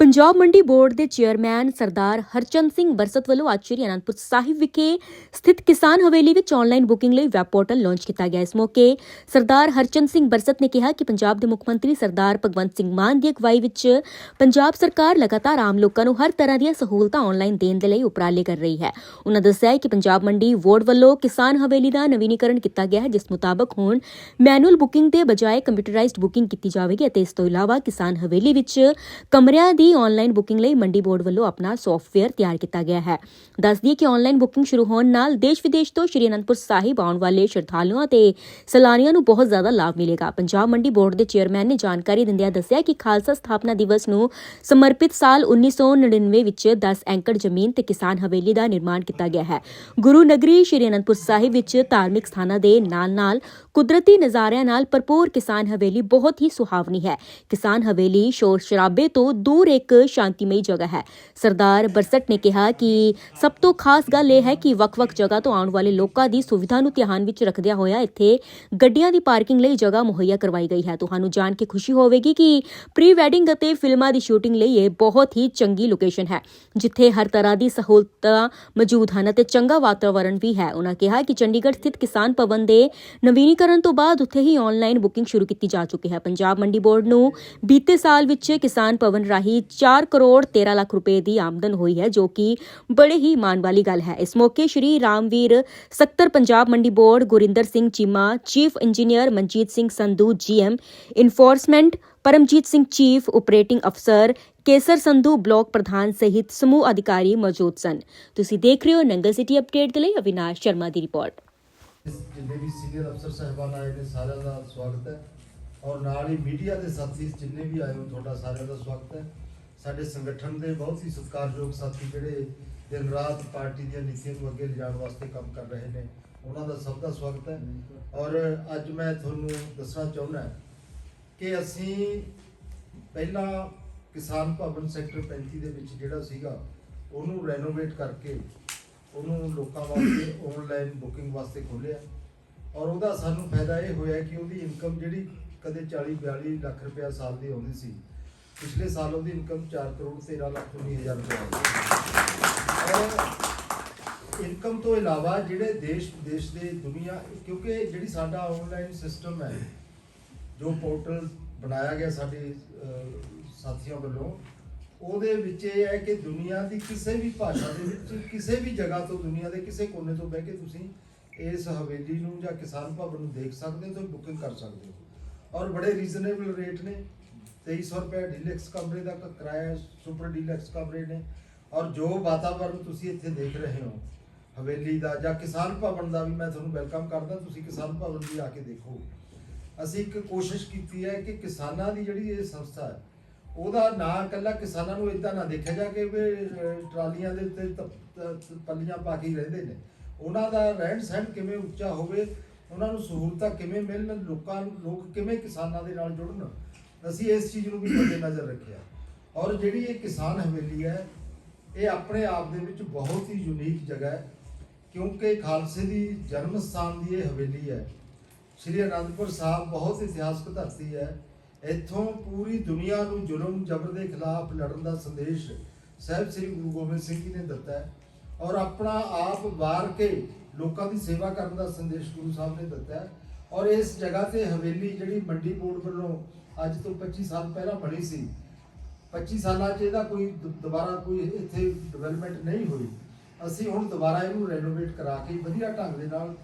Punjab Mandi board ਦੇ chairman Sardar Harchand Singh Barsat ਵੱਲੋਂ ਅੱਜ ਸ਼੍ਰੀ ਅਨੰਦਪੁਰ ਸਾਹਿਬ ਵਿਖੇ ਸਥਿਤ ਕਿਸਾਨ ਹਵੇਲੀ ਵਿੱਚ ਆਨਲਾਈਨ ਬੁਕਿੰਗ ਲਈ ਵੈਬ ਪੋਰਟਲ ਲਾਂਚ ਕੀਤਾ ਗਿਆ। ਇਸ ਮੌਕੇ ਸਰਦਾਰ ਹਰਚੰਦ ਸਿੰਘ ਬਰਸਤ ਨੇ ਕਿਹਾ ਕਿ ਪੰਜਾਬ ਦੇ ਮੁੱਖ ਮੰਤਰੀ ਸਰਦਾਰ ਭਗਵੰਤ ਸਿੰਘ ਮਾਨ ਦੀ ਅਗਵਾਈ ਵਿੱਚ ਪੰਜਾਬ ਸਰਕਾਰ ਲਗਾਤਾਰ ਆਮ ਲੋਕਾਂ ਨੂੰ ਹਰ ਤਰ੍ਹਾਂ ਦੀਆਂ ਸਹੂਲਤਾਂ ਆਨਲਾਈਨ ਦੇਣ ਦੇ ਲਈ ਉਪਰਾਲੇ ਕਰ ਰਹੀ ਹੈ। ਉਹਨਾਂ ਦੱਸਿਆ ਕਿ ਪੰਜਾਬ ਮੰਡੀ ਬੋਰਡ ਵੱਲੋਂ ਕਿਸਾਨ ਹਵੇਲੀ ਦਾ ਨਵੀਨੀਕਰਨ ਕੀਤਾ ਗਿਆ ਹੈ, ਜਿਸ ਮੁਤਾਬਕ ਹੁਣ ਮੈਨੂਅਲ ਬੁਕਿੰਗ ਦੇ ਬਜਾਏ ਕੰਪਿਊਟਰਾਈਜ਼ਡ ਬੁਕਿੰਗ ਕੀਤੀ ਜਾਵੇਗੀ ਅਤੇ ਇਸ ਤੋਂ ਇਲਾਵਾ ਕਿਸਾਨ ਹਵੇਲੀ ਵਿੱਚ ਕਮਰਿਆਂ ਦੀ ਆਨਲਾਈਨ ਬੁਕਿੰਗ ਲਈ ਮੰਡੀ ਬੋਰਡ ਵੱਲੋਂ ਆਪਣਾ ਸੌਫਟਵੇਅਰ ਤਿਆਰ ਕੀਤਾ ਗਿਆ ਹੈ। ਦੱਸ ਦਈਏ ਕਿ ਆਨਲਾਈਨ ਬੁਕਿੰਗ ਸ਼ੁਰੂ ਹੋਣ ਨਾਲ ਦੇਸ਼ ਵਿਦੇਸ਼ ਤੋਂ ਸ਼੍ਰੀ ਅਨੰਦਪੁਰ ਸਾਹਿਬ ਆਉਣ ਵਾਲੇ ਸ਼ਰਧਾਲੂਆਂ ਤੇ ਸੈਲਾਨੀਆਂ ਨੂੰ ਬਹੁਤ ਜ਼ਿਆਦਾ ਲਾਭ ਮਿਲੇਗਾ। ਪੰਜਾਬ ਮੰਡੀ ਬੋਰਡ ਦੇ ਚੇਅਰਮੈਨ ਨੇ ਜਾਣਕਾਰੀ ਦਿੰਦਿਆਂ ਦੱਸਿਆ ਕਿ ਖਾਲਸਾ ਸਥਾਪਨਾ ਦਿਵਸ ਨੂੰ ਸਮਰਪਿਤ ਸਾਲ 1999 ਵਿੱਚ 10 ਐਂਕੜ ਜ਼ਮੀਨ ਤੇ ਕਿਸਾਨ ਹਵੇਲੀ ਦਾ ਨਿਰਮਾਣ ਕੀਤਾ ਗਿਆ ਹੈ। ਗੁਰੂ ਨਗਰੀ ਸ਼੍ਰੀ ਅਨੰਦਪੁਰ ਸਾਹਿਬ ਵਿੱਚ ਧਾਰਮਿਕ ਸਥਾਨਾਂ ਦੇ ਨਾਲ-ਨਾਲ ਕੁਦਰਤੀ ਨਜ਼ਾਰਿਆਂ ਨਾਲ ਭਰਪੂਰ ਕਿਸਾਨ ਹਵੇਲੀ ਬਹੁਤ ਹੀ ਸੁਹਾਵਣੀ ਹੈ। ਕਿਸਾਨ ਹਵੇਲੀ ਸ਼ੋਰ ਸ਼ਰਾਬੇ ਤੋਂ ਦੂਰ ਇੱਕ ਸ਼ਾਂਤੀਮਈ ਜਗ੍ਹਾ ਹੈ। ਸਰਦਾਰ ਬਰਸਟ ਨੇ ਕਿਹਾ ਕਿ ਸਭ ਤੋਂ ਖਾਸ ਗੱਲ ਇਹ ਹੈ ਕਿ ਵੱਖ-ਵੱਖ ਜਗ੍ਹਾ ਤੋਂ ਆਉਣ ਵਾਲੇ ਲੋਕਾਂ ਦੀ ਸੁਵਿਧਾ ਨੂੰ ਧਿਆਨ ਵਿੱਚ ਰੱਖਦਿਆਂ ਹੋਇਆ ਇੱਥੇ ਗੱਡੀਆਂ ਦੀ ਪਾਰਕਿੰਗ ਲਈ ਜਗ੍ਹਾ ਮੁਹੱਈਆ ਕਰਵਾਈ ਗਈ ਹੈ। ਤੁਹਾਨੂੰ ਜਾਣ ਕੇ ਖੁਸ਼ੀ ਹੋਵੇਗੀ ਕਿ ਪ੍ਰੀ ਵੈਡਿੰਗ ਅਤੇ ਫਿਲਮਾਂ ਦੀ ਸ਼ੂਟਿੰਗ ਲਈ ਇਹ ਬਹੁਤ ਹੀ ਚੰਗੀ ਲੋਕੇਸ਼ਨ ਹੈ, ਜਿੱਥੇ ਹਰ ਤਰ੍ਹਾਂ ਦੀ ਸਹੂਲਤਾਂ ਮੌਜੂਦ ਹਨ ਅਤੇ ਚੰਗਾ ਵਾਤਾਵਰਣ ਵੀ ਹੈ। ਉਹਨਾਂ ਕਿਹਾ ਕਿ ਚੰਡੀਗੜ੍ਹ ਸਥਿਤ ਕਿਸਾਨ ਭਵਨ ਦੇ ਨਵੀਨੀਕਰਨ ਤੋਂ ਬਾਅਦ ਉੱਥੇ ਹੀ ਆਨਲਾਈਨ ਬੁਕਿੰਗ ਸ਼ੁਰੂ ਕੀਤੀ ਜਾ ਚੁੱਕੀ ਹੈ। ਪੰਜਾਬ ਮੰਡੀ ਬੋਰਡ ਨੂੰ ਬੀਤੇ ਸਾਲ ਵਿੱਚ ਕਿਸਾਨ ਭਵਨ ਰਾਹੀਂ 4 ਕਰੋੜ 13 ਲੱਖ ਰੁਪਏ ਦੀ ਆਮਦਨ ਹੋਈ ਹੈ ਜੋ ਕਿ ਬੜੇ ਹੀ ਮਾਣ ਵਾਲੀ ਗੱਲ ਹੈ ਇਸ ਮੌਕੇ ਸ਼੍ਰੀ ਰਾਮਵੀਰ ਸੱਤਰ Punjab Mandi board Gurinder Singh Cheema chief engineer Manjeet Singh Sandhu GM enforcement Paramjit Singh chief operating ਅਫਸਰ ਕੇਸਰ ਸੰਧੂ ਬਲਾਕ ਪ੍ਰਧਾਨ ਸਹਿਤ ਸਮੂਹ ਅਧਿਕਾਰੀ ਮੌਜੂਦ ਸਨ ਤੁਸੀਂ ਦੇਖ ਰਹੇ ਹੋ ਨੰਗਲ ਸਿਟੀ ਅਪਡੇਟ ਦੇ ਲਈ ਅਵਿਨਾਸ਼ ਸ਼ਰਮਾ ਦੀ ਰਿਪੋਰਟ ਜਿੰਨੇ ਵੀ ਸੀਨੀਅਰ ਅਫਸਰ ਸਾਹਿਬਾਨ ਆਏ ਨੇ ਸਾਰਿਆਂ ਦਾ ਸਵਾਗਤ ਹੈ ਔਰ ਨਾਲ ਹੀ ਮੀਡੀਆ ਦੇ ਸਾਥੀ ਜਿੰਨੇ ਵੀ ਆਏ ਹੋ ਤੁਹਾਡਾ ਸਾਰਿਆਂ ਦਾ ਸਵਾਗਤ ਹੈ ਸਾਡੇ ਸੰਗਠਨ ਦੇ ਬਹੁਤ ਹੀ ਸਤਿਕਾਰਯੋਗ ਸਾਥੀ ਜਿਹੜੇ ਦਿਨ ਰਾਤ ਪਾਰਟੀ ਦੀਆਂ ਨੀਤੀਆਂ ਨੂੰ ਅੱਗੇ ਲਿਜਾਣ ਵਾਸਤੇ ਕੰਮ ਕਰ ਰਹੇ ਨੇ, ਉਹਨਾਂ ਦਾ ਸਭ ਦਾ ਸਵਾਗਤ ਹੈ। ਔਰ ਅੱਜ ਮੈਂ ਤੁਹਾਨੂੰ ਦੱਸਣਾ ਚਾਹੁੰਦਾ ਕਿ ਅਸੀਂ ਪਹਿਲਾਂ ਕਿਸਾਨ ਭਵਨ ਸੈਕਟਰ 35 ਦੇ ਵਿੱਚ ਜਿਹੜਾ ਸੀਗਾ, ਉਹਨੂੰ ਰੈਨੋਵੇਟ ਕਰਕੇ ਉਹਨੂੰ ਲੋਕਾਂ ਵਾਸਤੇ ਆਨਲਾਈਨ ਬੁਕਿੰਗ ਵਾਸਤੇ ਖੋਲਿਆ ਔਰ ਉਹਦਾ ਸਾਨੂੰ ਫਾਇਦਾ ਇਹ ਹੋਇਆ ਕਿ ਉਹਦੀ ਇਨਕਮ ਜਿਹੜੀ ਕਦੇ 40 42 ਲੱਖ ਰੁਪਇਆ ਸਾਲ ਦੀ ਆਉਂਦੀ ਸੀ ਪਿਛਲੇ ਸਾਲ ਉਹਦੀ ਇਨਕਮ 4 ਕਰੋੜ 13 ਲੱਖ 19 ਹਜ਼ਾਰ ਰੁਪਇਆ ਆਈ ਔਰ ਇਨਕਮ ਤੋਂ ਇਲਾਵਾ ਜਿਹੜੇ ਦੇਸ਼ ਵਿਦੇਸ਼ ਦੇ ਦੁਨੀਆ, ਕਿਉਂਕਿ ਜਿਹੜੀ ਸਾਡਾ ਆਨਲਾਈਨ ਸਿਸਟਮ ਹੈ, ਜੋ ਪੋਰਟਲ ਬਣਾਇਆ ਗਿਆ ਸਾਡੇ ਸਾਥੀਆਂ ਵੱਲੋਂ, ਉਹਦੇ ਵਿੱਚ ਇਹ ਹੈ ਕਿ ਦੁਨੀਆ ਦੀ ਕਿਸੇ ਵੀ ਭਾਸ਼ਾ ਦੇ ਵਿੱਚ, ਕਿਸੇ ਵੀ ਜਗ੍ਹਾ ਤੋਂ ਦੁਨੀਆ ਦੇ ਕਿਸੇ ਕੋਨੇ ਤੋਂ ਬਹਿ ਕੇ ਤੁਸੀਂ ਇਸ ਹਵੇਲੀ ਨੂੰ ਜਾਂ ਕਿਸਾਨ ਭਵਨ ਨੂੰ ਦੇਖ ਸਕਦੇ ਹੋ ਤੇ ਬੁਕਿੰਗ ਕਰ ਸਕਦੇ ਹੋ। ਔਰ ਬੜੇ ਰੀਜ਼ਨੇਬਲ ਰੇਟ ਨੇ। 2300 ਰੁਪਏ ਡੀਲੈਕਸ ਕਮਰੇ ਦਾ ਕਿਰਾਇਆ ਹੈ, ਸੁਪਰ ਡੀਲੈਕਸ ਕਮਰੇ ਨੇ। ਔਰ ਜੋ ਵਾਤਾਵਰਨ ਤੁਸੀਂ ਇੱਥੇ ਦੇਖ ਰਹੇ ਹੋ ਹਵੇਲੀ ਦਾ ਜਾਂ ਕਿਸਾਨ ਭਵਨ ਦਾ ਵੀ ਮੈਂ ਤੁਹਾਨੂੰ ਵੈਲਕਮ ਕਰਦਾ ਤੁਸੀਂ ਕਿਸਾਨ ਭਵਨ ਵੀ ਆ ਕੇ ਦੇਖੋ ਅਸੀਂ ਇੱਕ ਕੋਸ਼ਿਸ਼ ਕੀਤੀ ਹੈ ਕਿ ਕਿਸਾਨਾਂ ਦੀ ਜਿਹੜੀ ਇਹ ਸੰਸਥਾ ਹੈ ਉਹਦਾ ਨਾਂ ਇਕੱਲਾ ਕਿਸਾਨਾਂ ਨੂੰ ਇਦਾਂ ਨਾ ਦੇਖਿਆ ਜਾ ਕੇ ਵੀ ਅਹ, ਟਰਾਲੀਆਂ ਦੇ ਉੱਤੇ ਤ- ਤ- ਪੱਲੀਆਂ ਪਾ ਕੇ ਹੀ ਰਹਿੰਦੇ ਨੇ। ਉਹਨਾਂ ਦਾ ਰਹਿਣ ਸਹਿਣ ਕਿਵੇਂ ਉੱਚਾ ਹੋਵੇ ਉਹਨਾਂ ਨੂੰ ਸਹੂਲਤਾਂ ਕਿਵੇਂ ਮਿਲਣ ਲੋਕਾਂ ਨੂੰ ਲੋਕ ਕਿਵੇਂ ਕਿਸਾਨਾਂ ਦੇ ਨਾਲ ਜੁੜਨ ਅਸੀਂ ਇਸ ਚੀਜ਼ ਨੂੰ ਵੀ ਮੱਦੇ ਨਜ਼ਰ ਰੱਖਿਆ। ਔਰ ਜਿਹੜੀ ਇਹ ਕਿਸਾਨ ਹਵੇਲੀ ਹੈ, ਇਹ ਆਪਣੇ ਆਪ ਦੇ ਵਿੱਚ ਬਹੁਤ ਹੀ ਯੂਨੀਕ ਜਗ੍ਹਾ ਹੈ, ਕਿਉਂਕਿ ਖਾਲਸੇ ਦੀ ਜਨਮ ਸਥਾਨ ਦੀ ਇਹ ਹਵੇਲੀ ਹੈ। ਸ਼੍ਰੀ ਅਨੰਦਪੁਰ ਸਾਹਿਬ ਬਹੁਤ ਇਤਿਹਾਸਕ ਧਰਤੀ ਹੈ। ਇੱਥੋਂ ਪੂਰੀ ਦੁਨੀਆ ਨੂੰ ਜ਼ੁਲਮ, ਜ਼ਬਰ ਦੇ ਖਿਲਾਫ ਲੜਨ ਦਾ ਸੰਦੇਸ਼ ਸਾਹਿਬ ਸ੍ਰੀ ਗੁਰੂ ਗੋਬਿੰਦ ਸਿੰਘ ਜੀ ਨੇ ਦਿੱਤਾ ਹੈ। ਔਰ ਆਪਣਾ ਆਪ ਵਾਰ ਕੇ ਲੋਕਾਂ ਦੀ ਸੇਵਾ ਕਰਨ ਦਾ ਸੰਦੇਸ਼ ਗੁਰੂ ਸਾਹਿਬ ਨੇ ਦਿੱਤਾ ਹੈ। ਔਰ ਇਸ ਜਗ੍ਹਾ ਤੇ ਹਵੇਲੀ ਜਿਹੜੀ ਮੰਡੀ ਬੋਰਡ ਵੱਲੋਂ ਅੱਜ ਤੋਂ 25 ਸਾਲ ਪਹਿਲਾਂ ਬਣੀ ਸੀ। 25 ਸਾਲਾਂ 'ਚ ਇਹਦਾ ਕੋਈ ਦੁ- ਦੁਬਾਰਾ ਕੋਈ ਇੱਥੇ ਡਿਵੈਲਪਮੈਂਟ ਨਹੀਂ ਹੋਈ। ਅਸੀਂ ਹੁਣ ਦੁਬਾਰਾ ਇਹਨੂੰ ਰੈਨੋਵੇਟ ਕਰਾ ਕੇ ਵਧੀਆ ਢੰਗ ਦੇ ਨਾਲ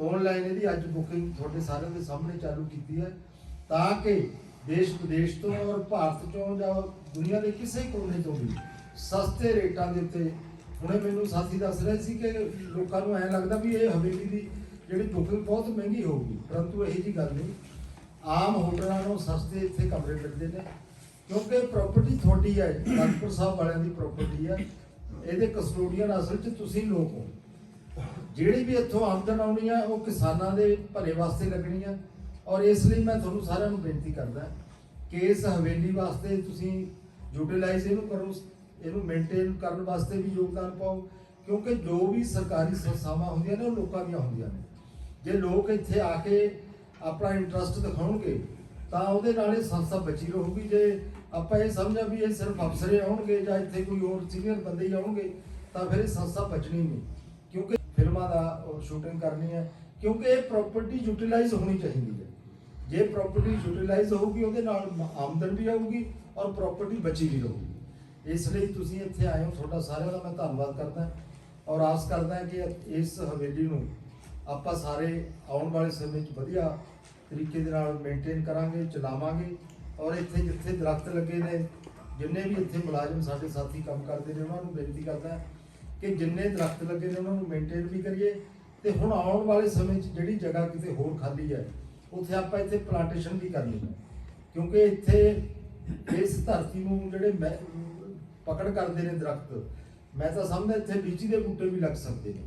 ਆਨਲਾਈਨ ਇਹਦੀ ਅੱਜ ਬੁਕਿੰਗ ਤੁਹਾਡੇ ਸਾਰਿਆਂ ਦੇ ਸਾਹਮਣੇ ਚਾਲੂ ਕੀਤੀ ਹੈ ਤਾਂ ਕਿ ਦੇਸ਼ ਵਿਦੇਸ਼ ਤੋਂ ਔਰ ਭਾਰਤ ਤੋਂ ਜਾਂ ਦੁਨੀਆ ਦੇ ਕਿਸੇ ਕੋਨੇ ਤੋਂ ਵੀ ਸਸਤੇ ਰੇਟਾਂ ਦੇ ਉੱਤੇ ਹੁਣੇ ਮੈਨੂੰ ਸਾਥੀ ਦੱਸ ਰਹੇ ਸੀ ਕਿ ਲੋਕਾਂ ਨੂੰ ਐਂ ਲੱਗਦਾ ਵੀ ਇਹ ਹਵੇਲੀ ਦੀ ਜਿਹੜੀ ਬੁਕਿੰਗ ਬਹੁਤ ਮਹਿੰਗੀ ਹੋਊਗੀ, ਪਰੰਤੂ ਇਹ ਜੀ ਗੱਲ ਨਹੀਂ। ਆਮ ਹੋਟਲਾਂ ਨੂੰ ਸਸਤੇ ਇੱਥੇ ਕਮਰੇ ਮਿਲਦੇ ਨੇ, ਕਿਉਂਕਿ ਪ੍ਰਾਪਰਟੀ ਤੁਹਾਡੀ ਹੈ ਅਨੰਦਪੁਰ ਸਾਹਿਬ ਵਾਲਿਆਂ ਦੀ ਪ੍ਰਾਪਰਟੀ ਹੈ ਇਹਦੇ ਕਸਟੋਡੀਅਨ ਅਸਲ 'ਚ ਤੁਸੀਂ ਲੋਕ ਹੋ। ਜਿਹੜੀ ਵੀ ਇੱਥੋਂ ਆਮਦਨ ਆਉਣੀ ਆ, ਉਹ ਕਿਸਾਨਾਂ ਦੇ ਭਲੇ ਵਾਸਤੇ ਲੱਗਣੀ ਆ। ਔਰ ਇਸ ਲਈ ਮੈਂ ਤੁਹਾਨੂੰ ਸਾਰਿਆਂ ਨੂੰ ਬੇਨਤੀ ਕਰਦਾ ਕਿ ਇਸ ਹਵੇਲੀ ਵਾਸਤੇ ਤੁਸੀਂ ਯੂਟਿਲਾਈਜ਼ ਇਹਨੂੰ ਕਰੋ, ਇਹਨੂੰ ਮੇਨਟੇਨ ਕਰਨ ਵਾਸਤੇ ਵੀ ਯੋਗਦਾਨ ਪਾਓ, ਕਿਉਂਕਿ ਜੋ ਵੀ ਸਰਕਾਰੀ ਸੰਸਥਾਵਾਂ ਹੁੰਦੀਆਂ ਨੇ, ਉਹ ਲੋਕਾਂ ਦੀਆਂ ਹੁੰਦੀਆਂ ਨੇ। ਜੇ ਲੋਕ ਇੱਥੇ ਆ ਕੇ ਆਪਣਾ ਇੰਟਰਸਟ ਦਿਖਾਉਣਗੇ, ਤਾਂ ਉਹਦੇ ਨਾਲ ਇਹ ਸੰਸਥਾ ਬਚੀ ਰਹੂਗੀ। ਜੇ ਆਪਾਂ ਇਹ ਸਮਝਾਂ ਵੀ ਇਹ ਸਿਰਫ ਅਫਸਰੇ ਆਉਣਗੇ ਜਾਂ ਇੱਥੇ ਕੋਈ ਹੋਰ ਸੀਨੀਅਰ ਬੰਦੇ ਹੀ ਆਉਣਗੇ, ਤਾਂ ਫਿਰ ਇਹ ਸੰਸਥਾ ਬਚਣੀ ਨਹੀਂ। ਕਿਉਂਕਿ ਫਿਲਮਾਂ ਦਾ ਸ਼ੂਟਿੰਗ ਕਰਨੀ ਹੈ, ਕਿਉਂਕਿ ਇਹ ਪ੍ਰਾਪਰਟੀ ਯੂਟਿਲਾਈਜ਼ ਹੋਣੀ ਚਾਹੀਦੀ ਹੈ। ਜੇ ਪ੍ਰਾਪਰਟੀ ਯੂਟਿਲਾਈਜ਼ ਹੋਊਗੀ, ਉਹਦੇ ਨਾਲ ਆਮਦਨ ਵੀ ਆਊਗੀ ਔਰ ਪ੍ਰਾਪਰਟੀ ਬਚੀ ਵੀ ਰਹੂਗੀ। ਇਸ ਲਈ ਤੁਸੀਂ ਇੱਥੇ ਆਏ ਹੋ, ਤੁਹਾਡਾ ਸਾਰਿਆਂ ਦਾ ਮੈਂ ਧੰਨਵਾਦ ਕਰਦਾ ਔਰ ਆਸ ਕਰਦਾ ਕਿ ਇਸ ਹਵੇਲੀ ਨੂੰ ਆਪਾਂ ਸਾਰੇ ਆਉਣ ਵਾਲੇ ਸਮੇਂ 'ਚ ਵਧੀਆ ਤਰੀਕੇ ਦੇ ਨਾਲ ਮੇਨਟੇਨ ਕਰਾਂਗੇ, ਚਲਾਵਾਂਗੇ ਔਰ ਇੱਥੇ ਜਿੱਥੇ ਦਰਖਤ ਲੱਗੇ ਨੇ, ਜਿੰਨੇ ਵੀ ਇੱਥੇ ਮੁਲਾਜ਼ਮ ਸਾਡੇ ਸਾਥੀ ਕੰਮ ਕਰਦੇ ਨੇ, ਉਹਨਾਂ ਨੂੰ ਬੇਨਤੀ ਕਰਦਾ ਕਿ ਜਿੰਨੇ ਦਰਖਤ ਲੱਗੇ ਨੇ, ਉਹਨਾਂ ਨੂੰ ਮੇਨਟੇਨ ਵੀ ਕਰੀਏ ਤੇ ਹੁਣ ਆਉਣ ਵਾਲੇ ਸਮੇਂ 'ਚ ਜਿਹੜੀ ਜਗ੍ਹਾ ਕਿਤੇ ਹੋਰ ਖਾਲੀ ਹੈ, ਉੱਥੇ ਆਪਾਂ ਇੱਥੇ ਪਲਾਂਟੇਸ਼ਨ ਵੀ ਕਰਨੀ ਹੈ। ਕਿਉਂਕਿ ਇੱਥੇ ਇਸ ਧਰਤੀ ਨੂੰ ਜਿਹੜੇ ਮਹਿ- ਪਕੜ ਕਰਦੇ ਨੇ ਦਰਖਤ, ਮੈਂ ਤਾਂ ਸਮਝਦਾ ਇੱਥੇ ਲੀਚੀ ਦੇ ਬੂਟੇ ਵੀ ਲੱਗ ਸਕਦੇ ਨੇ,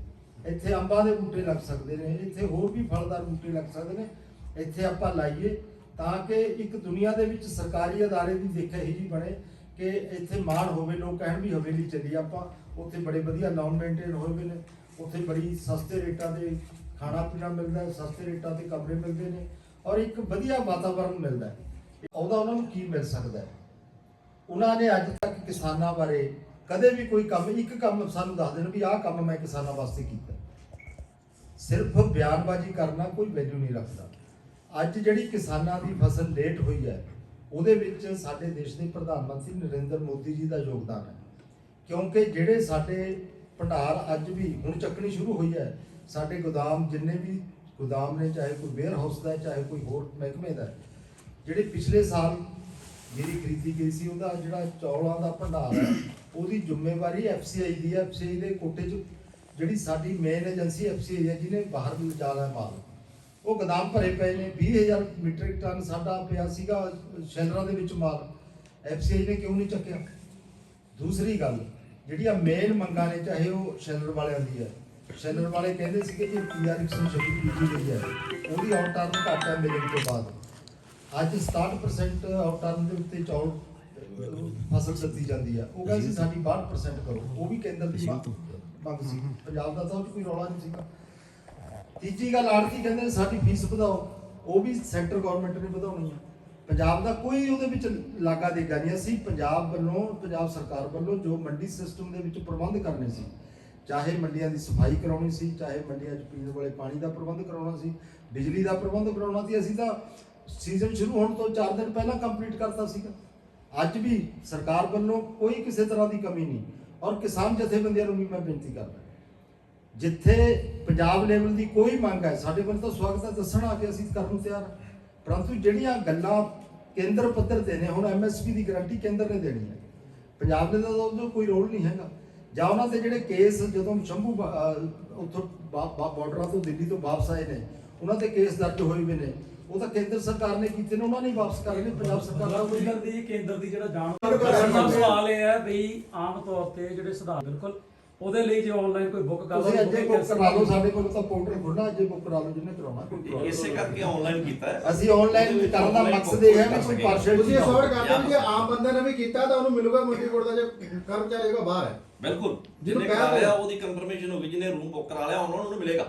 ਇੱਥੇ ਅੰਬਾਂ ਦੇ ਬੂਟੇ ਲੱਗ ਸਕਦੇ ਨੇ, ਇੱਥੇ ਹੋਰ ਵੀ ਫਲਦਾਰ ਬੂਟੇ ਲੱਗ ਸਕਦੇ ਨੇ ਇੱਥੇ ਆਪਾਂ ਲਾਈਏ ਤਾਂ ਕਿ ਇੱਕ ਦੁਨੀਆ ਦੇ ਵਿੱਚ ਸਰਕਾਰੀ ਅਦਾਰੇ ਦੀ ਦੇਖ ਇਹੀ ਜੀ ਬਣੇ ਕਿ ਇੱਥੇ ਮਾਣ ਹੋਵੇ, ਲੋਕ ਕਹਿਣ ਵੀ ਹਵੇਲੀ ਚੱਲੀ ਆਪਾਂ, ਉੱਥੇ ਬੜੇ ਵਧੀਆ ਲਾਉਨ ਮੇਨਟੇਨ ਹੋਏ ਹੋਏ ਨੇ, ਉੱਥੇ ਬੜੀ ਸਸਤੇ ਰੇਟਾਂ ਦੇ ਖਾਣਾ ਪੀਣਾ ਮਿਲਦਾ ਹੈ ਸਸਤੇ ਰੇਟਾਂ ਤੇ ਕਮਰੇ ਮਿਲਦੇ ਨੇ ਔਰ ਇੱਕ ਵਧੀਆ ਵਾਤਾਵਰਣ ਮਿਲਦਾ ਹੈ। ਉਹਦਾ ਉਹਨਾਂ ਨੂੰ ਕੀ ਮਿਲ ਸਕਦਾ ਹੈ? ਉਹਨਾਂ ਨੇ ਅੱਜ ਤੱਕ ਕਿਸਾਨਾਂ ਬਾਰੇ ਕਦੇ ਵੀ ਕੋਈ ਕੰਮ, ਇੱਕ ਕੰਮ ਸਾਨੂੰ ਦੱਸ ਦੇਣ ਵੀ ਆਹ ਕੰਮ ਮੈਂ ਕਿਸਾਨਾਂ ਵਾਸਤੇ ਕੀਤਾ ਸਿਰਫ ਬਿਆਨਬਾਜ਼ੀ ਕਰਨਾ ਕੋਈ ਵੈਲਿਊ ਨਹੀਂ ਰੱਖਦਾ। ਅੱਜ ਜਿਹੜੀ ਕਿਸਾਨਾਂ ਦੀ ਫਸਲ ਲੇਟ ਹੋਈ ਹੈ ਉਹਦੇ ਵਿੱਚ ਸਾਡੇ ਦੇਸ਼ ਦੇ ਪ੍ਰਧਾਨ ਮੰਤਰੀ ਨਰਿੰਦਰ ਮੋਦੀ ਜੀ ਦਾ ਯੋਗਦਾਨ ਹੈ। ਕਿਉਂਕਿ ਜਿਹੜੇ ਸਾਡੇ ਭੰਡਾਰ ਅੱਜ ਵੀ ਹੁਣ ਚੱਕਣੀ ਸ਼ੁਰੂ ਹੋਈ ਹੈ ਸਾਡੇ ਗੋਦਾਮ ਜਿੰਨੇ ਵੀ ਗੋਦਾਮ ਨੇ ਚਾਹੇ ਕੋਈ ਵੇਅਰ ਹਾਊਸ ਦਾ ਚਾਹੇ ਕੋਈ ਹੋਰ ਮਹਿਕਮੇ ਦਾ ਹੈ, ਜਿਹੜੇ ਪਿਛਲੇ ਸਾਲ ਜਿਹੜੀ ਖਰੀਦੀ ਗਈ ਸੀ ਉਹਦਾ ਜਿਹੜਾ ਚੌਲਾਂ ਦਾ ਭੰਡਾਰ ਹੈ ਉਹਦੀ ਜ਼ਿੰਮੇਵਾਰੀ ਐਫਸੀਆਈ ਦੀ ਹੈ। ਐਫਸੀਆਈ ਦੇ ਕੋਟੇ 'ਚ ਜਿਹੜੀ ਸਾਡੀ ਮੇਨ ਏਜੰਸੀ ਐਫਸੀਆਈ ਹੈ ਜਿਹਨੇ ਬਾਹਰ ਲਿਜਾਣਾ ਹੈ ਮਾਲ। ਉਹ ਗੋਦਾਮ ਭਰੇ ਪਏ ਨੇ 20000 ਮੀਟ੍ਰਿਕ ਟਨ ਸਾਡਾ ਪਿਆ ਸੀਗਾ ਸ਼ੈਲਰਾਂ ਦੇ ਵਿੱਚ ਮਾਲ। ਐਫਸੀਆਈ ਨੇ ਕਿਉਂ ਨਹੀਂ ਚੱਕਿਆ? ਦੂਸਰੀ ਗੱਲ ਜਿਹੜੀਆਂ ਮੇਨ ਮੰਗਾਂ ਨੇ ਚਾਹੇ ਉਹ ਸ਼ੈਲਰ ਵਾਲਿਆਂ ਦੀ ਹੈ ਸ਼ੈਲਰ ਵਾਲੇ ਕਹਿੰਦੇ ਸੀਗੇ ਕਿ ਪੀਆਰ 126 ਕੀਤੀ ਗਈ ਹੈ ਉਹਦੀ ਆਊਟਟਰਨ ਘੱਟ ਹੈ ਮਿਲਣ ਤੋਂ ਬਾਅਦ। ਅੱਜ 67% ਆਊਟਟਰਨ ਦੇ ਉੱਤੇ ਚੌਲ ਫਸਲ ਸੱਤੀ ਜਾਂਦੀ ਹੈ ਉਹ ਕਹਿੰਦੇ ਸੀ ਸਾਡੀ 62% ਕਰੋ। ਉਹ ਵੀ ਕੇਂਦਰ ਦੀ ਮੰਗ ਸੀ। ਪੰਜਾਬ ਦਾ ਤਾਂ ਕੋਈ ਰੌਲਾ ਨਹੀਂ ਸੀਗਾ। ਤੀਜੀ ਗੱਲ, ਆੜਤੀ ਕਹਿੰਦੇ ਨੇ ਸਾਡੀ ਫੀਸ ਵਧਾਓ। ਉਹ ਵੀ ਸੈਂਟਰ ਗਵਰਨਮੈਂਟ ਨੇ ਵਧਾਉਣੀ ਹੈ ਪੰਜਾਬ ਦਾ ਕੋਈ ਉਹਦੇ ਵਿੱਚ ਲਾਗਾ ਦੇਗਾ ਨਹੀਂ। ਅਸੀਂ ਪੰਜਾਬ ਵੱਲੋਂ, ਪੰਜਾਬ ਸਰਕਾਰ ਵੱਲੋਂ ਜੋ ਮੰਡੀ ਸਿਸਟਮ ਦੇ ਵਿੱਚ ਪ੍ਰਬੰਧ ਕਰਨੇ ਸੀ, ਚਾਹੇ ਮੰਡੀਆਂ ਦੀ ਸਫ਼ਾਈ ਕਰਾਉਣੀ ਸੀ, ਚਾਹੇ ਮੰਡੀਆਂ 'ਚ ਪੀਣ ਵਾਲੇ ਪਾਣੀ ਦਾ ਪ੍ਰਬੰਧ ਕਰਾਉਣਾ ਸੀ, ਬਿਜਲੀ ਦਾ ਪ੍ਰਬੰਧ ਕਰਾਉਣਾ ਸੀ, ਅਸੀਂ ਤਾਂ ਸੀਜ਼ਨ ਸ਼ੁਰੂ ਹੋਣ ਤੋਂ 4 ਦਿਨ ਪਹਿਲਾਂ ਕੰਪਲੀਟ ਕਰਤਾ ਸੀਗਾ। ਅੱਜ ਵੀ ਸਰਕਾਰ ਵੱਲੋਂ ਕੋਈ ਕਿਸੇ ਤਰ੍ਹਾਂ ਦੀ ਕਮੀ ਨਹੀਂ। ਔਰ ਕਿਸਾਨ ਜਥੇਬੰਦੀਆਂ ਨੂੰ ਵੀ ਮੈਂ ਬੇਨਤੀ ਕਰਦਾ। ਜਿੱਥੇ ਪੰਜਾਬ ਲੈਵਲ ਦੀ ਕੋਈ ਮੰਗ ਹੈ ਸਾਡੇ ਵੱਲ ਤਾਂ ਸਵਾਗਤ ਹੈ ਦੱਸਣਾ ਕਿ ਅਸੀਂ ਕਰਨ ਨੂੰ ਤਿਆਰ ਹਾਂ। ਪਰੰਤੂ ਜਿਹੜੀਆਂ ਗੱਲਾਂ ਕੇਂਦਰ ਪੱਧਰ ਤੇ ਨੇ ਹੁਣ ਐਮਐਸਪੀ ਦੀ ਗਾਰੰਟੀ ਕੇਂਦਰ ਨੇ ਦੇਣੀ ਹੈ। ਪੰਜਾਬ ਦੇ ਤਾਂ ਉਹਦਾ ਕੋਈ ਰੋਲ ਨਹੀਂ ਹੈਗਾ। ਜਾਂ ਉਹਨਾਂ ਦੇ ਜਿਹੜੇ ਕੇਸ ਜਦੋਂ ਸ਼ੰਭੂ ਉੱਥੋਂ ਬਾਰਡਰਾਂ ਤੋਂ ਦਿੱਲੀ ਤੋਂ ਵਾਪਸ ਆਏ ਨੇ ਉਹਨਾਂ ਤੇ ਕੇਸ ਦਰਜ ਹੋਏ ਹੋਏ ਨੇ। ਉਹ ਤਾਂ ਕੇਂਦਰ ਸਰਕਾਰ ਨੇ ਕੀਤੇ ਨੇ ਉਹਨਾਂ ਨੇ ਵਾਪਸ ਕਰ ਨੇ ਪੰਜਾਬ ਸਰਕਾਰ ਦਾ ਕੋਈ ਕੇਂਦਰ ਦੀ ਕੇਂਦਰ ਦੀ ਜਿਹੜਾ ਜਾਣ। ਦਾ ਸਵਾਲ ਇਹ ਹੈ ਵੀ ਆਮ ਤੌਰ ਤੇ ਜਿਹੜੇ ਸੁਧਾਰ ਬਿਲਕੁਲ ਉਹਦੇ ਲਈ ਜੇ ਆਨਲਾਈਨ ਕੋਈ ਬੁੱਕ ਕਰ ਤੁਸੀਂ ਅੱਜੇ ਬੁੱਕ ਕਰ ਲਓ ਸਾਡੇ ਕੋਲ ਤਾਂ ਪੋਰਟਲ ਖੁੱਲ੍ਹਾ ਅੱਜੇ ਬੁੱਕ ਕਰਾ ਲਓ ਜਿਹਨੇ ਕਰਾਉਣਾ ਕੋਈ ਲਓ। ਇਸੇ ਕਰਕੇ ਆਨਲਾਈਨ ਕੀਤਾ ਹੈ। ਅਸੀਂ ਆਨਲਾਈਨ ਕਰਨ ਦਾ ਮਕਸਦ ਇਹ ਹੈ ਕਿ ਕੋਈ ਪਾਰਸ਼ਲ ਤੁਸੀਂ ਇਹ ਸੌਟ ਕਰਦੇ ਹੋ ਜੇ ਆਮ ਬੰਦੇ ਨੇ ਵੀ ਕੀਤਾ ਤਾਂ ਉਹਨੂੰ ਮਿਲੂਗਾ ਮੰਡੀ ਕੋਲ ਦਾ ਜੇ ਕਰਮਚਾਰੀ ਹੈਗਾ ਬਾਹਰ ਹੈ। ਬਿਲਕੁਲ। ਜਿਹਨੂੰ ਕਹਿ ਕਰਾ ਦਿਓ। ਲਿਆ ਉਹਦੀ ਕਨਫਰਮੇਸ਼ਨ ਹੋ ਗਈ ਜਿਹਨੇ ਰੂਮ ਬੁੱਕ ਕਰਾ ਲਿਆ ਉਹਨਾਂ ਨੂੰ ਮਿਲੇਗਾ।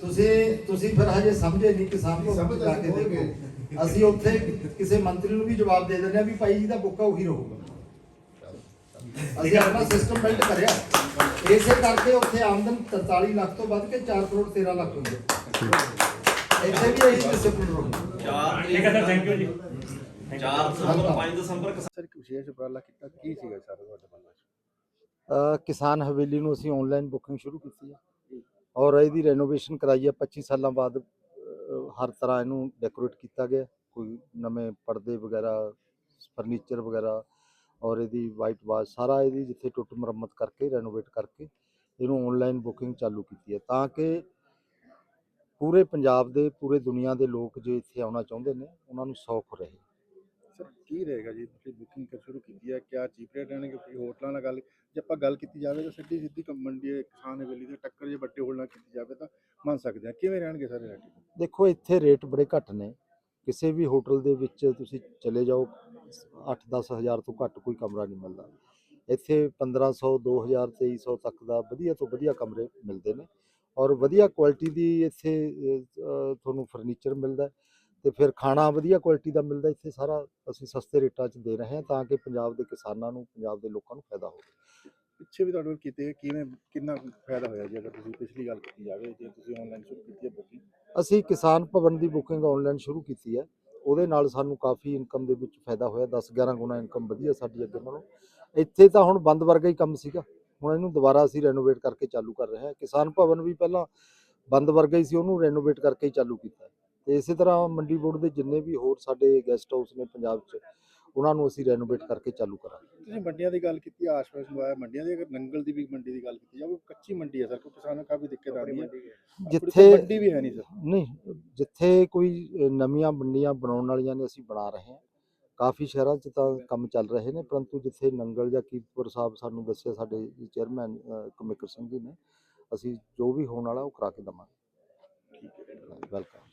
ਤੁਸੀਂ ਤੁਸੀਂ ਫਿਰ ਹਜੇ ਸਮਝੇ ਨਹੀਂ ਕਿਸਾਨ ਨੂੰ ਸਮਝ ਜਾ ਕੇ ਅਸੀਂ ਦੇਖੋ। ਅਸੀਂ ਉੱਥੇ ਕਿਸੇ ਮੰਤਰੀ ਨੂੰ ਵੀ ਜਵਾਬ ਦੇ ਦਿੰਦੇ ਆ ਵੀ ਭਾਈ ਜਿਹਦਾ ਬੁੱਕਾ ਉਹੀ ਰਹੂਗਾ। ਅਸੀਂ ਆਪਣਾ ਸਿਸਟਮ ਬਿਲਡ ਕਰਿਆ। ਇਸੇ ਕਰਕੇ ਉੱਥੇ ਆਮਦਨ 43 ਲੱਖ ਤੋਂ ਵੱਧ ਕੇ 4 ਕਰੋੜ 13 ਲੱਖ ਹੈ। ਇੱਥੇ ਵੀ ਇਹੀ ਡਿਸਪਲਿਨ ਰਹੂ ਚਾਰ ਠੀਕ ਹੈ ਸਰ ਥੈਂਕ ਯੂ ਜੀ। 4 ਦਸੰਬਰ 5 ਦਸੰਬਰ ਕਿਸਾਨ ਸਰ ਇੱਕ ਵਿਸ਼ੇਸ਼ ਉਪਰਾਲਾ ਕੀਤਾ ਕੀ ਸੀਗਾ ਸਰ ਤੁਹਾਡੇ ਵੱਲੋਂ ਅ, ਕਿਸਾਨ ਹਵੇਲੀ ਨੂੰ ਅਸੀਂ ਆਨਲਾਈਨ ਬੁਕਿੰਗ ਸ਼ੁਰੂ ਕੀਤੀ ਹੈ। ਔਰ ਇਹਦੀ ਰੈਨੋਵੇਸ਼ਨ ਕਰਾਈ ਹੈ। 25 ਸਾਲਾਂ ਬਾਅਦ ਹਰ ਤਰ੍ਹਾਂ ਇਹਨੂੰ ਡੈਕੋਰੇਟ ਕੀਤਾ ਗਿਆ। ਕੋਈ ਨਵੇਂ ਪਰਦੇ ਵਗੈਰਾ ਫਰਨੀਚਰ ਵਗੈਰਾ ਔਰ ਇਹਦੀ ਵਾਈਟ ਵਾਸ਼ ਸਾਰਾ ਇਹਦੀ ਜਿੱਥੇ ਟੁੱਟ ਮੁਰੰਮਤ ਕਰਕੇ ਰੈਨੋਵੇਟ ਕਰਕੇ ਇਹਨੂੰ ਆਨਲਾਈਨ ਬੁਕਿੰਗ ਚਾਲੂ ਕੀਤੀ ਹੈ ਤਾਂ ਕਿ ਪੂਰੇ ਪੰਜਾਬ ਦੇ ਪੂਰੇ ਦੁਨੀਆ ਦੇ ਲੋਕ ਜੇ ਇੱਥੇ ਆਉਣਾ ਚਾਹੁੰਦੇ ਨੇ ਉਹਨਾਂ ਨੂੰ ਸੌਖ ਰਹੇ। ਸਰ ਕੀ ਰਹੇਗਾ ਜੀ? ਤੁਸੀਂ ਬੁਕਿੰਗ ਕਰ ਸ਼ੁਰੂ ਕੀਤੀ ਹੈ ਕਿਆ ਚੀਪ ਰੇਟ ਰਹਿਣਗੇ ਕੋਈ ਹੋਟਲਾਂ ਨਾਲ ਗੱਲ ਜੇ ਆਪਾਂ ਗੱਲ ਕੀਤੀ ਜਾਵੇ ਤਾਂ ਸਿੱਧੀ ਸਿੱਧੀ ਮੰਡੀ ਕਿਸਾਨ ਹਵੇਲੀ ਦੇ ਟੱਕਰ ਜੇ ਵੱਡੇ ਹੋਲ ਨਾਲ ਕੀਤੀ ਜਾਵੇ ਤਾਂ ਮੰਨ ਸਕਦੇ ਹਾਂ। ਕਿਵੇਂ ਰਹਿਣਗੇ ਸਾਰੇ ਰੇਟ? ਦੇਖੋ ਇੱਥੇ ਰੇਟ ਬੜੇ ਘੱਟ ਨੇ। ਕਿਸੇ ਵੀ ਹੋਟਲ ਦੇ ਵਿੱਚ ਤੁਸੀਂ ਚਲੇ ਜਾਓ 8-10 ਹਜ਼ਾਰ ਤੋਂ ਘੱਟ ਕੋਈ ਕਮਰਾ ਨਹੀਂ ਮਿਲਦਾ ਇੱਥੇ 1500 2000 2300 ਤੱਕ ਦਾ ਵਧੀਆ ਤੋਂ ਵਧੀਆ ਕਮਰੇ ਮਿਲਦੇ ਨੇ ਔਰ ਵਧੀਆ ਕੁਆਲਿਟੀ ਦੀ ਇੱਥੇ ਤੁਹਾਨੂੰ ਫਰਨੀਚਰ ਮਿਲਦਾ ਹੈ। ਤੇ ਫਿਰ ਖਾਣਾ ਵਧੀਆ ਕੁਆਲਿਟੀ ਦਾ ਮਿਲਦਾ ਇੱਥੇ ਸਾਰਾ ਅਸੀਂ ਸਸਤੇ ਰੇਟਾਂ 'ਚ ਦੇ ਰਹੇ ਹਾਂ ਤਾਂ ਕਿ ਪੰਜਾਬ ਦੇ ਕਿਸਾਨਾਂ ਨੂੰ, ਪੰਜਾਬ ਦੇ ਲੋਕਾਂ ਨੂੰ ਫਾਇਦਾ ਹੋਵੇ ਪਿੱਛੇ ਵੀ ਤੁਹਾਡੇ ਕੋਲ ਕੀਤੇ ਕਿਵੇਂ, ਕਿੰਨਾ ਕੁ ਫਾਇਦਾ ਹੋਇਆ ਜੀ, ਅਗਰ ਤੁਸੀਂ ਪਿਛਲੀ ਗੱਲ ਕੀਤੀ ਜਾਵੇ, ਜੇ ਤੁਸੀਂ ਆਨਲਾਈਨ ਸ਼ੁਰੂ ਕੀਤੀ ਹੈ ਬੁਕਿੰਗ ਅਸੀਂ ਕਿਸਾਨ ਭਵਨ ਦੀ ਬੁਕਿੰਗ ਆਨਲਾਈਨ ਸ਼ੁਰੂ ਕੀਤੀ ਹੈ। ਉਹਦੇ ਨਾਲ ਸਾਨੂੰ ਕਾਫੀ ਇਨਕਮ ਦੇ ਵਿੱਚ ਫਾਇਦਾ ਹੋਇਆ 10 11 ਗੁਣਾ ਇਨਕਮ ਵਧੀਆ ਸਾਡੀ ਅੱਗੇ ਨਾਲੋਂ। ਇੱਥੇ ਤਾਂ ਹੁਣ ਬੰਦ ਵਰਗਾ ਹੀ ਕੰਮ ਸੀਗਾ। ਹੁਣ ਇਹਨੂੰ ਦੁਬਾਰਾ ਅਸੀਂ ਰੈਨੋਵੇਟ ਕਰਕੇ ਚਾਲੂ ਕਰ ਰਹੇ ਹਾਂ। ਕਿਸਾਨ ਭਵਨ ਵੀ ਪਹਿਲਾਂ ਬੰਦ ਵਰਗਾ ਹੀ ਸੀ, ਉਹਨੂੰ ਰੈਨੋਵੇਟ ਕਰਕੇ ਹੀ ਚਾਲੂ ਕੀਤਾ ਤੇ ਇਸੇ ਤਰ੍ਹਾਂ ਮੰਡੀ ਬੋਰਡ ਦੇ ਜਿੰਨੇ ਵੀ ਹੋਰ ਸਾਡੇ ਗੈਸਟ ਹਾਊਸ ਨੇ ਪੰਜਾਬ 'ਚ ਉਹਨਾਂ ਨੂੰ ਅਸੀਂ ਰੈਨੋਵੇਟ ਕਰਕੇ ਚਾਲੂ ਕਰਾਂਗੇ। ਤੁਸੀਂ ਮੰਡੀਆਂ ਦੀ ਗੱਲ ਕੀਤੀ ਆਸ-ਪਾਸ ਹੋਇਆ ਮੰਡੀਆਂ ਦੀ ਅਗਰ ਨੰਗਲ ਦੀ ਵੀ ਮੰਡੀ ਦੀ ਗੱਲ ਕੀਤੀ ਜਾਵੇ ਉਹ ਕੱਚੀ ਮੰਡੀ ਹੈ ਸਰ ਕੋਈ ਕਿਸਾਨਾਂ ਨੂੰ ਕਾਫੀ ਦਿੱਕਤ ਆ ਰਹੀ ਹੈ। ਜਿੱਥੇ ਮੰਡੀ ਵੀ ਹੈ ਨਹੀਂ ਸਰ। ਨਹੀਂ ਜਿੱਥੇ ਕੋਈ ਨਵੀਆਂ ਮੰਡੀਆਂ ਬਣਾਉਣ ਵਾਲੀਆਂ ਨੇ ਅਸੀਂ ਬਣਾ ਰਹੇ ਹਾਂ। ਕਾਫੀ ਸ਼ਹਿਰਾਂ 'ਚ ਤਾਂ ਕੰਮ ਚੱਲ ਰਹੇ ਨੇ ਪਰੰਤੂ ਜਿੱਥੇ ਨੰਗਲ ਜਾਂ ਕੀਰਤਪੁਰ ਸਾਹਿਬ ਸਾਨੂੰ ਦੱਸਿਆ ਸਾਡੇ ਚੇਅਰਮੈਨ ਕਮੇਕਰ ਸਿੰਘ ਜੀ ਨੇ ਅਸੀਂ ਜੋ ਵੀ ਹੋਣ ਵਾਲਾ ਉਹ ਕਰਾ ਕੇ ਦਵਾਂਗੇ। ਵੈਲਕਮ